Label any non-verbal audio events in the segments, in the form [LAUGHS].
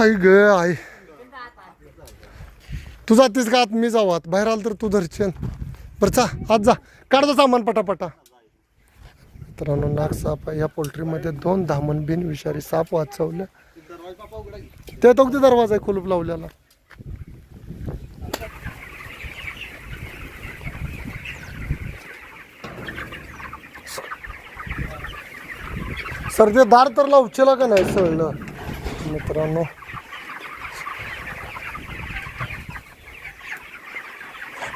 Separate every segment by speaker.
Speaker 1: हाय ग आई. तू जातेस का आत? मी जाऊ आत. बाहेर आलं तर तू धरचेन बरं चा आत जा. काढतो सामान पटापटा. मित्रांनो नाग साप आहे या पोल्ट्रीमध्ये दोन धामण बिन विषारी साप वाचवले. ते तो दरवाजा आहे कुलूप लावलेला? सर ते दार तर लावचेला का नाही सळलं? मित्रांनो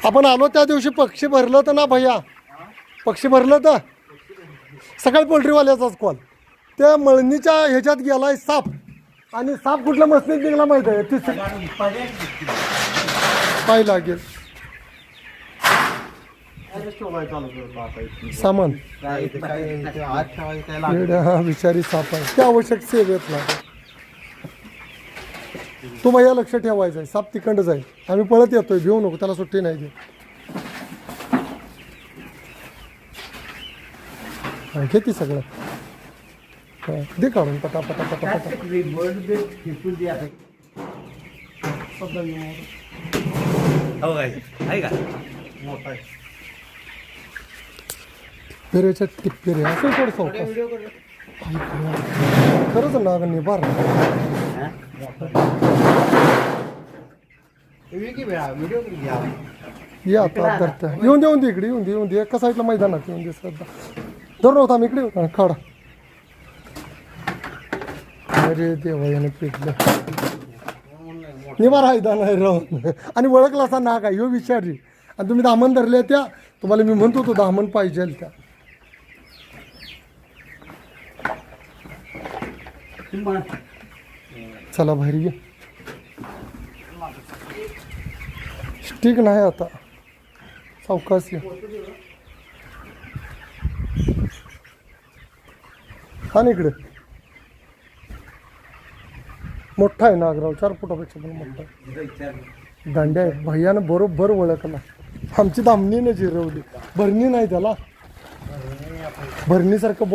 Speaker 1: आपण आलो त्या दिवशी पक्षी भरलं तर ना भैया? पक्षी भरलं तर सकाळी पोल्ट्रीवाल्याचाच कॉल त्या मळणीच्या ह्याच्यात गेलाय साप. आणि साप कुठल्या मसनीत निघाला माहीत आहे? ती पाय लागेल. सामान. हा विषारी साप आहे. ते आवश्यक सेवेत लागेल. तू भैया लक्ष ठेवायचं आहे. साप तिखंड जाईल आम्ही पळत येतोय. भिवू नको. त्याला सुट्टी नाही दे हा, घे ती सगळं. हा, दे काढून. पटा पटा पटा पटा.
Speaker 2: हो काय आहे
Speaker 1: पेरेच्या टिप्पेरे असं थोडं खरंच नाग निभार या आता येऊन दे येऊन दे इकडे येऊन दे येऊन दे. एका साईडला मैदानात येऊन दे सध्या धरून होता आम्ही इकडे येऊ. हा, खाडा अरे देवा याने पिटलं. निवार हायदा नाही राहून. आणि ओळखला असा ना काय ह्यो विचारी आणि तुम्ही दामन धरले त्या तुम्हाला मी म्हणतो तो दामन पाहिजे त्या. चला बाहेर ये. स्टिक नाही आता. सावकाश ये. हा ना इकडे. मोठा आहे नागराव चार फुटापेक्षा पण मोठा आहे. दांड्या आहे. भैयानं बरोबर ओळखला. आमची दामणीने जिरवली. भरणी नाही त्याला. भरणीसारखं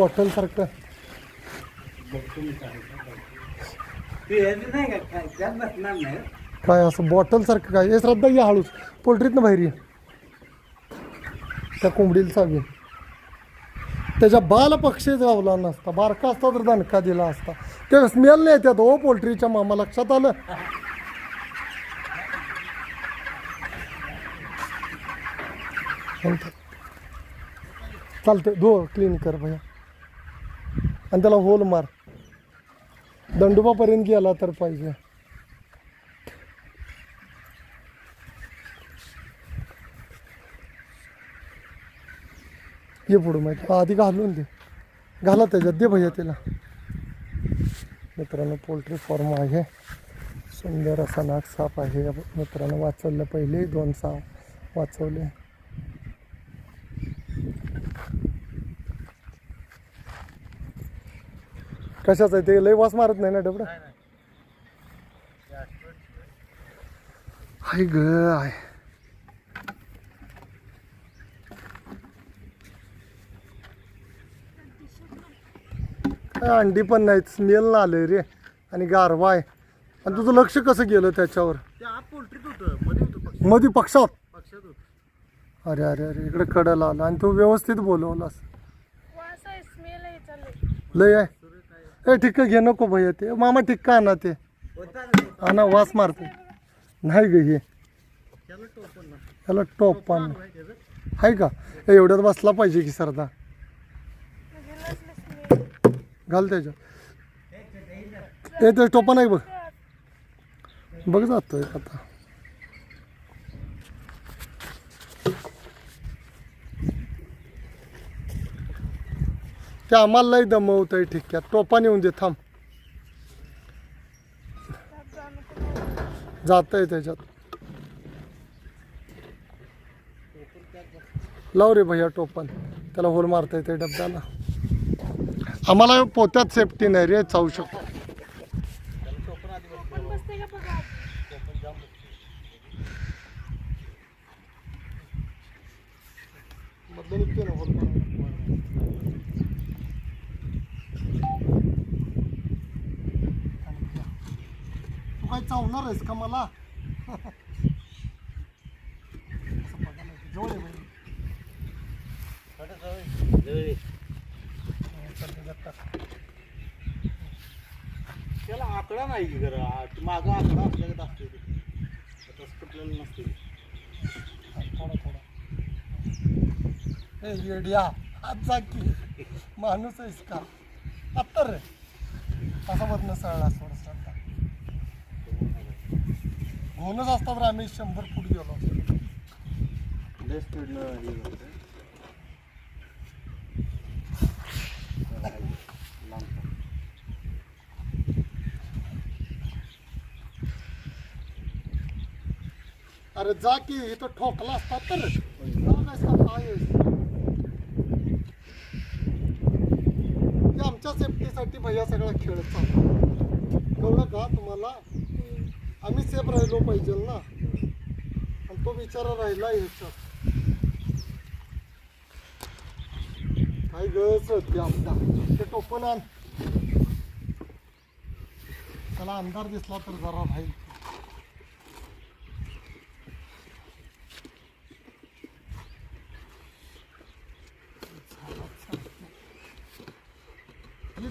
Speaker 2: त्यात बसणार नाही हो.
Speaker 1: काय असं बॉटल सारखं काय? हे श्रद्धा या हळूच. पोल्ट्रीतनं बाहेर ये. त्या कोंबडीला चावी त्याच्या बाला पक्षी गावला नसता. बारका असता तर दणका दिला असता. ते स्मेल नाही त्यात ओ हो, पोल्ट्रीच्या मामा. लक्षात आलं? चालतं धो क्लीन कर भैया. आणि त्याला होल मार. दंडोबापर्यंत गेला तर पाहिजे. ये पुढं माहिती. आधी घालून दे. घाला त्याच्यात दे भैया त्याला. मित्रांनो पोल्ट्री फॉर्म आहे. सुंदर असा नाग साप आहे. मित्रांनो वाचवलं पहिले दोन साप वाचवले. कशाच आहे? ते लय वास मारत नाही ना डबडा हाय ग आहे काय अंडी पण नाहीत स्मेल ना आले रे. आणि गारवा आहे. आणि तुझं लक्ष कसं गेलं त्याच्यावर?
Speaker 2: मध्ये
Speaker 1: पक्षात? अरे अरे अरे इकडे कडाला आला आणि तू व्यवस्थित बोलवलास.
Speaker 3: वास आहे स्मेल आहे चालले
Speaker 1: लय आहे? ए टिक्का घे नको भैया ते. मामा ठिक्क आणा ते. आणा वास मारते. नाही ग हे.
Speaker 2: त्याला टोपण
Speaker 1: टोप पान
Speaker 2: आहे
Speaker 1: का? एवढ्यात बसला पाहिजे की सरदा. घाल त्याच्यात. ए ते टोपा नाही बघ. बघ जातोय आता. ते आम्हाला लई दमवत आहे ठिक्क्यात. टोपाने येऊन दे थांब. जात आहे त्याच्यात. लाव रे भैया टोपण. त्याला होल मारता येते डब्याला. आम्हाला पोत्यात सेफ्टी नाही रे चावू शकतो
Speaker 3: पण बसते का बघा
Speaker 1: काय चावणार आहेस का मला? जवळ आहे हा.
Speaker 2: त्याला आकडा नाही की जरा. मागं आकडा असल्यागत असते तसं कुठलेलं नसते
Speaker 1: हा, थोडा थोडा ए येड्या आज जा की. माणूस आहेस का? आत्ता रे. असा वरनं सळला थोडस आता म्हणूनच असता तर आम्ही शंभर फूट गेलो
Speaker 2: हे.
Speaker 1: अरे जा की इथं ठोकला असता तर. आमच्या सेफ्टीसाठी भैया सगळा खेळ चालू कळलं का तुम्हाला? आम्ही सेफ राहिलो पाहिजे ना. आणि तो विचार राहिला ह्याच्यात. काय गच होती आमदा ते टोपण आण. त्याला अंधार दिसला तर जरा राहील.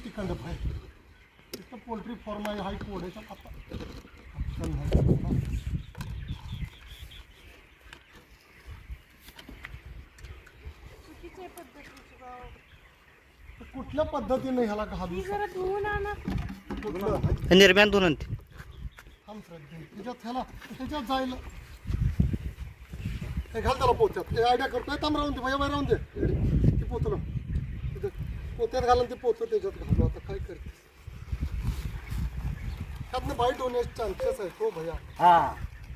Speaker 1: तिकडं भाई तिथं पोल्ट्री फॉर्म आहे हाय कोड्याच्या आता कुठल्या पद्धतीने ह्याला घालू
Speaker 3: ही
Speaker 1: कुठलं
Speaker 4: निर्म्यान दोन आणते.
Speaker 1: थांब श्रद्धे त्याच्यात ह्याला त्याच्यात जायला हे घाल त्याला पोत्यात. ते आयडिया करतोय थांब राहून दे भैया बाहेर राहून दे. ते पोतलं. पोत्यात घालून ते पोतं त्याच्यात घालू. आता काय करते? त्यातनं बाईट होण्याचे चान्सेस आहेत हो भैया.
Speaker 2: हा.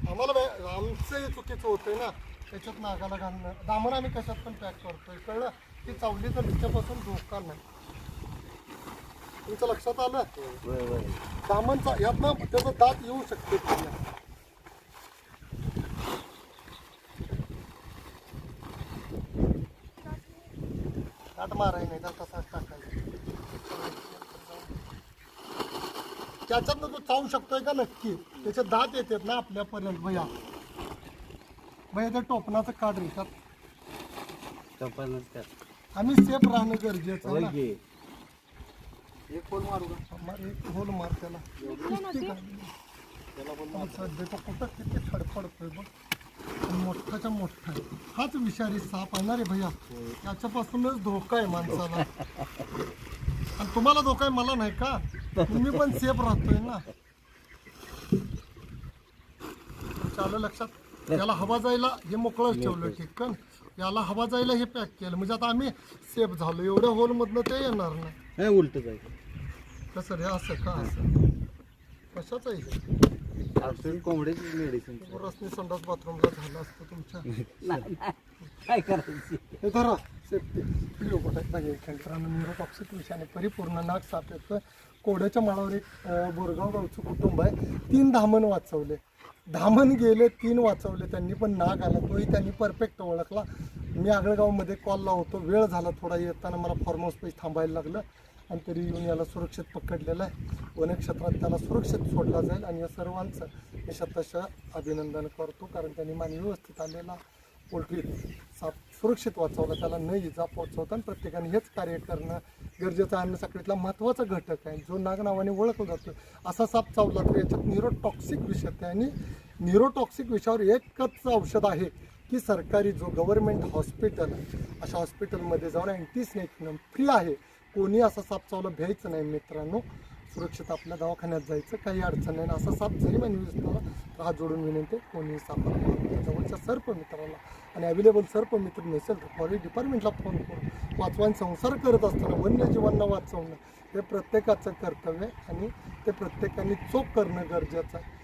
Speaker 1: आम्हाला बे- आमचंही चुकीचं होतंय ना त्याच्यात नागाला घालणं. दामन आम्ही कशात पण पॅक करतोय. कळलं? ती चावली तर तिच्यापासून धोका नाही. तुमचं लक्षात आलं?
Speaker 2: होय होय.
Speaker 1: दामनचा यातनं त्याचं दात येऊ शकते. दात माराय नाही दात तसाच टाकायचा त्याच्यातनं तो चावू शकतोय का नक्की? त्याचे दात येतात ना आपल्यापर्यंत भैया. भैया त्या टोपणाचं काढ रे त्यात.
Speaker 2: कंपनीच त्या
Speaker 1: आम्ही सेफ राहणं गरजेचं आहे ना.
Speaker 2: एक फोन मारू का?
Speaker 1: मार एक होल मार त्याला. किती काढली?
Speaker 2: त्याला पण
Speaker 1: पण सध्याचा कुठं किती फडफडतोय बघ. मोठाच्या मोठा आहे. हाच विषारी साप आहे ना रे भैया. याच्यापासूनच धोका आहे माणसाला. [LAUGHS] आणि तुम्हाला धोका आहे मला नाही का? तुम्ही पण सेफ राहतोय ना. चालू लक्षात. याला हवा जायला हे मोकळंच ठेवलं ठीक का याला हवा जायला हे पॅक केलं. म्हणजे आता आम्ही सेफ झालो. एवढ्या होलमधनं ते येणार नाही.
Speaker 2: नाही उलट जायचं
Speaker 1: कसं रे? असं का? असं. कशाचं आहे? हे?
Speaker 2: औषध कोंबडीची मेडिसिन
Speaker 1: रसनी संडास बाथरूमला झालं असतं तुमच्या.
Speaker 2: काय करायची
Speaker 1: हे धरा. सेफ्टी. व्हिडिओ मित्रांनो न्यूरोटॉक्सिक विषयाने परिपूर्ण नाक साप येतं कोड्याच्या माळावर एक बोरगाव गावचं कुटुंब आहे. तीन धामण वाचवले. धामण गेले तीन वाचवले. त्यांनी पण नाग आला. तोही त्यांनी परफेक्ट ओळखला. मी आगळगावमध्ये कॉल लावतो. वेळ झाला थोडा येताना मला फार्म हाऊस पेज थांबायला लागलं. आणि तरी येऊन याला सुरक्षित पकडलेलं आहे. वनक्षेत्रात त्याला सुरक्षित सोडला जाईल आणि या सर्वांचं मी शतशः अभिनंदन करतो. कारण त्यांनी मानवी व्यवस्थित आलेला पोल्ट्री साप सुरक्षित वाचवला. त्याला न इजा पोचवता आणि प्रत्येकाने हेच कार्य करणं गरजेचं आहे. अन्न साखळीतला महत्त्वाचा घटक आहे. जो नाग नावाने ओळखला जातो. असा साप चावला तर याच्यात न्यूरोटॉक्सिक विष आहे. आणि न्यूरोटॉक्सिक विषयावर एकच औषध आहे की सरकारी जो गव्हर्नमेंट हॉस्पिटल अशा हॉस्पिटलमध्ये जाऊन अँटी फ्री आहे. कोणी असा साप चावला भ्यायचं नाही मित्रांनो. सुरक्षित आपल्या दवाखान्यात जायचं काही अडचण नाही. असा साप जरी म्हणून दिसला तर हा जोडून विनंती कोणी सापाला जवळच्या सर्प मित्राला आणि अवेलेबल सर्प मित्र नसेल तर फॉरेस्ट डिपार्टमेंटला फोन करून वाचवान संसार करत असताना वन्यजीवांना वाचवणं हे प्रत्येकाचं कर्तव्य आहे आणि ते प्रत्येकाने चोख करणं गरजेचं आहे.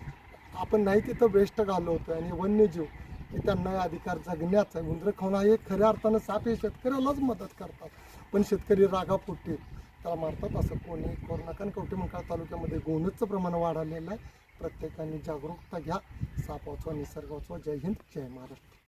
Speaker 1: आपण नाही तिथं वेस्ट घालवतो आणि वन्यजीव की त्यांना अधिकार जगण्याचा आहे. उंदरं खाणं हे खऱ्या अर्थानं साप हे शेतकऱ्यालाच मदत करतात. पण शेतकरी रागापोटी त्याला मारतात असं कोणी करू नका आणि कवटेमंकाळ तालुक्यामध्ये गोनूचं प्रमाण वाढलेलं आहे. प्रत्येकाने जागरूकता घ्या. साप वाचवा निसर्ग वाचवा. जय हिंद. जय महाराष्ट्र.